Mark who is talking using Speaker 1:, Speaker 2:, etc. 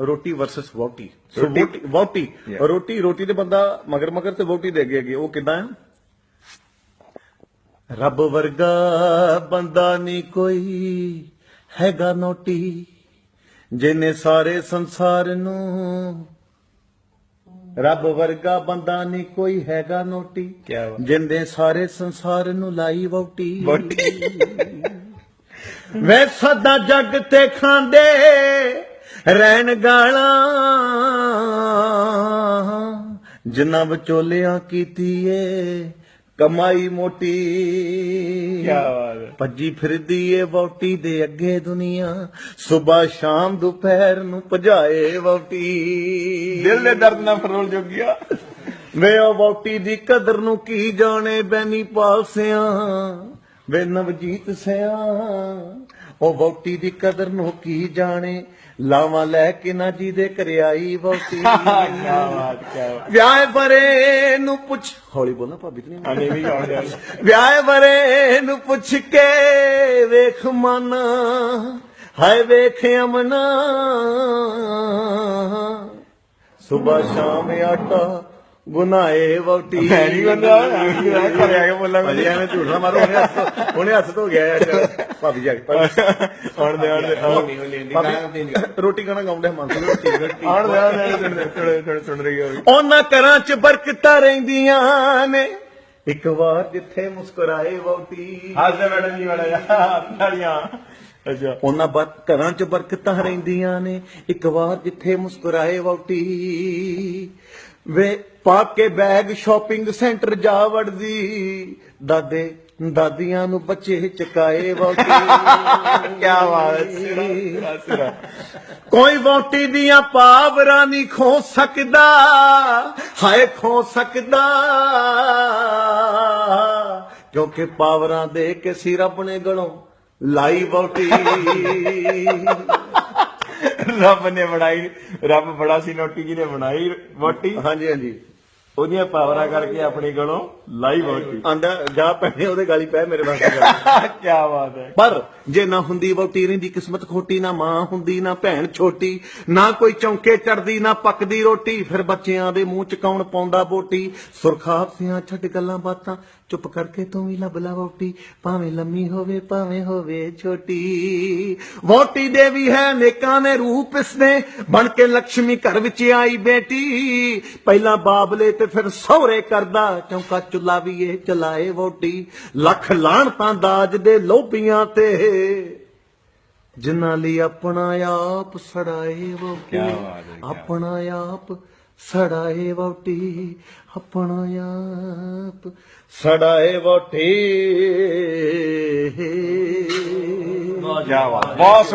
Speaker 1: ਰੋਟੀ ਵਰਸਸ ਵੋਟੀ ਸੋ
Speaker 2: ਰੋਟੀ-
Speaker 1: ਵੋਟੀ ਵੋਟੀ
Speaker 2: Yeah.
Speaker 1: ਰੋਟੀ ਰੋਟੀ ਤੇ ਬੰਦਾ ਮਗਰ ਮਗਰ ਤੇ ਵੋਟੀ ਦੇ ਅੱਗੇ ਅੱਗੇ ਉਹ ਕਿਦਾਂ ਆ ਰੱਬ ਵਰਗਾ ਬੰਦਾ ਨਹੀਂ ਕੋਈ ਹੈਗਾ ਨੋਟੀ ਜਿਨੇ ਸਾਰੇ ਸੰਸਾਰ ਨੂੰ ਰੱਬ ਵਰਗਾ ਬੰਦਾ ਨਹੀਂ ਕੋਈ ਹੈਗਾ ਨੋਟੀ
Speaker 2: ਕਿਆ ਬਾਤ।
Speaker 1: ਜਿੰਦੇ ਸਾਰੇ ਸੰਸਾਰ ਨੂੰ ਲਾਈ ਵੋਟੀ
Speaker 2: ਵਹੁਟੀ।
Speaker 1: ਵੇ ਸਦਾ ਜੱਗ ਤੇ ਖਾਂਦੇ ਰਹਿਣ ਗਾਲਾਂ। ਜਿਨ੍ਹਾਂ ਵਿਚੋਲਿਆਂ ਕੀਤੀ ਏ ਕਮਾਈ ਮੋਟੀ।
Speaker 2: ਕਿਆ ਬਾਤ ਹੈ।
Speaker 1: ਭੱਜੀ ਫਿਰਦੀ ਏ ਵੋਟੀ ਦੇ ਅੱਗੇ ਦੁਨੀਆ। ਸਵੇਰ ਸ਼ਾਮ ਦੁਪਹਿਰ ਨੂੰ ਭਜਾਏ ਵੋਟੀ
Speaker 2: ਦਿਲ ਦੇ ਦਰਦ ਨਾਲ ਫਰੋਲ ਜੋਗਿਆ।
Speaker 1: ਵੇ ਉਹ ਵੋਟੀ ਦੀ ਕਦਰ ਨੂੰ ਕੀ ਜਾਣੇ ਬੈਨੀ ਪਾਸਿਆਂ ਵੇ ਨਵਜੀਤ ਸਿਆ। ਉਹ ਵੋਟੀ ਦੀ ਕਦਰ ਨੂੰ ਕੀ ਜਾਣੇ? ਲਾਵਾਂ ਲੈ ਕੇ ਨਾ ਜੀ ਦੇ ਘਰੇ ਆਈ ਵੋਟੀ
Speaker 2: ਕੀ ਬਾਤ
Speaker 1: ਵਿਆਹ ਬਰੇ ਨੂੰ ਪੁੱਛ। ਹੌਲੀ ਬੋਲਣਾ ਭਾਬੀ ਤੇ ਨਹੀਂ
Speaker 2: ਅਨੇ ਵੀ ਗਾਉਣ ਦੇ
Speaker 1: ਵਿਆਹ ਬਰੇ ਨੂੰ ਪੁੱਛ ਕੇ ਵੇਖ ਮਨ। ਹਾਏ ਵੇਖ ਅਮਨਾ। ਸਵੇਰ ਸ਼ਾਮ ਆਟਾ ਗੁਨਾਏ ਵੋਟੀ
Speaker 2: ਮੈਂ ਨਹੀਂ ਬੰਦਾ ਘਰੇ ਆ ਕੇ ਬੋਲਾਂ
Speaker 1: ਭਾਜੀ ਐਵੇਂ ਝੂਠ ਨਾ ਮਾਰੋ ਉਹਨੇ ਹੱਥ ਉਹਨੇ ਹੱਥ ਧੋ ਗਿਆ ਯਾਰ ਭਾਬੀ ਜਾ ਕੇ
Speaker 2: ਆਉਣ ਦੇ ਆਉਣ ਦੇ
Speaker 1: ਰੋਟੀ ਖਾਣਾ ਗਾਉਂਦੇ ਮਨ ਤੋਂ
Speaker 2: ਆਉਣ ਦੇ ਆਉਣ ਦੇ ਥੋੜੇ ਥੋੜੇ ਸੁਣ ਰਹੀ ਹੋ
Speaker 1: ਉਹਨਾਂ ਘਰਾਂ 'ਚ ਬਰਕਤਾਂ ਰਹਿੰਦੀਆਂ ਨੇ। ਇੱਕ ਵਾਰ ਜਿੱਥੇ ਮੁਸਕਰਾਏ ਵੋਟੀ
Speaker 2: ਹਾਜ਼ਰ ਮੈਡਮ ਜੀ ਵਾਲਾ ਯਾਰ ਤਾੜੀਆਂ ਅੱਛਾ।
Speaker 1: ਉਹਨਾਂ ਬਰ ਘਰਾਂ 'ਚ ਬਰਕਤਾਂ ਰਹਿੰਦੀਆਂ ਨੇ। ਇੱਕ ਵਾਰ ਜਿੱਥੇ ਮੁਸਕਰਾਏ ਵੋਟੀ ਵੇ ਪਾ ਕੇ ਬੈਗ ਸ਼ਾਪਿੰਗ ਸੈਂਟਰ ਜਾ ਵੜਦੀ। ਦਾਦੇ ਦਾਦੀਆਂ ਨੂੰ ਬੱਚੇ ਚਕਾਏ ਵੋਟੀ
Speaker 2: ਕੀ ਬਾਤ ਹੈ ਸਿਰਾ ਸਿਰਾ
Speaker 1: ਕੋਈ ਵੋਟੀ ਦੀਆਂ ਪਾਵਰਾਂ ਨਹੀਂ ਖੋ ਸਕਦਾ ਹਾਏ ਖੋ ਸਕਦਾ। ਕਿਉਂਕਿ ਪਾਵਰਾਂ ਦੇ ਕੇ ਸੀ ਰੱਬ ਨੇ ਗਲੋਂ ਲਾਈ ਵੋਟੀ
Speaker 2: ਰੱਬ ਨੇ ਬਣਾਈ ਰੱਬ ਬੜਾ ਸੀ ਨੋਟੀ ਜੀ ਨੇ ਬਣਾਈ ਵੋਟੀ
Speaker 1: ਹਾਂਜੀ ਹਾਂਜੀ।
Speaker 2: ਉਹਦੀਆਂ ਪਾਵਰਾਂ ਕਰਕੇ ਆਪਣੀ ਗਲੋਂ ਲਾਈ ਵੋਟੀ
Speaker 1: ਆਂਦਾ ਜਾ ਪੈਣੇ ਉਹਦੇ ਗਾਲੀ ਪੈ ਮੇਰੇ ਵਾਸਤੇ
Speaker 2: ਕੀ ਬਾਤ ਹੈ।
Speaker 1: ਪਰ ਜੇ ਨਾ ਹੁੰਦੀ ਵੋਟੀ ਰਹਿੰਦੀ ਕਿਸਮਤ ਖੋਟੀ ਨਾ ਮਾਂ ਹੁੰਦੀ ਨਾ ਭੈਣ ਛੋਟੀ ਨਾ ਕੋਈ ਚੌਂਕੇ ਚੜਦੀ ਨਾ ਪੱਕਦੀ ਰੋਟੀ ਫਿਰ ਬੱਚਿਆਂ ਦੇ ਮੂੰਹ ਚ ਕੌਣ ਪਾਉਂਦਾ ਬੋਟੀ? ਸੁਰਖਾਬ ਸਿਆਂ ਛੱਡ ਗੱਲਾਂ ਬਾਤਾਂ ਚੁੱਪ ਕਰਕੇ ਤੂੰ ਵੀ ਲੱਭ ਲਾ ਵੋਟੀ ਭਾਵੇਂ ਲੰਮੀ ਹੋਵੇ ਭਾਵੇਂ ਹੋਵੇ ਛੋਟੀ। ਵੋਟੀ ਦੇ ਵੀ ਹੈ ਨੇਕਾਂ ਨੇ ਰੂਪ ਇਸਨੇ ਬਣ ਕੇ ਲక్ష్ਮੀ ਘਰ ਵਿੱਚ ਆਈ ਬੇਟੀ। ਪਹਿਲਾਂ ਬਾਬਲੇ ਤੇ ਫਿਰ ਸਹੁਰੇ ਕਰਦਾ ਚੌਂਕਾ ਚੁੱਲਾ ਵੀ ਇਹ ਚਲਾਏ ਵੋਟੀ ਲੱਖ ਲਾਣ ਤਾਂ ਦਾਜ ਦੇ ਲੋਭੀਆਂ ਤੇ ਜਿਨ੍ਹਾਂ ਲਈ ਆਪਣਾ ਆਪ ਸੜਾਏ ਵੋਟੀ
Speaker 2: ਕਿਆ ਬਾਤ ਹੈ, ਕਿਆ
Speaker 1: ਆਪਣਾ ਆਪ ਸੜਾਏ ਵੋਟੀ ਆਪਣਾ ਆਪ ਸੜਾਏ ਵੋਟੀ
Speaker 2: ਕੀ ਬਾਤ ਬਹੁਤ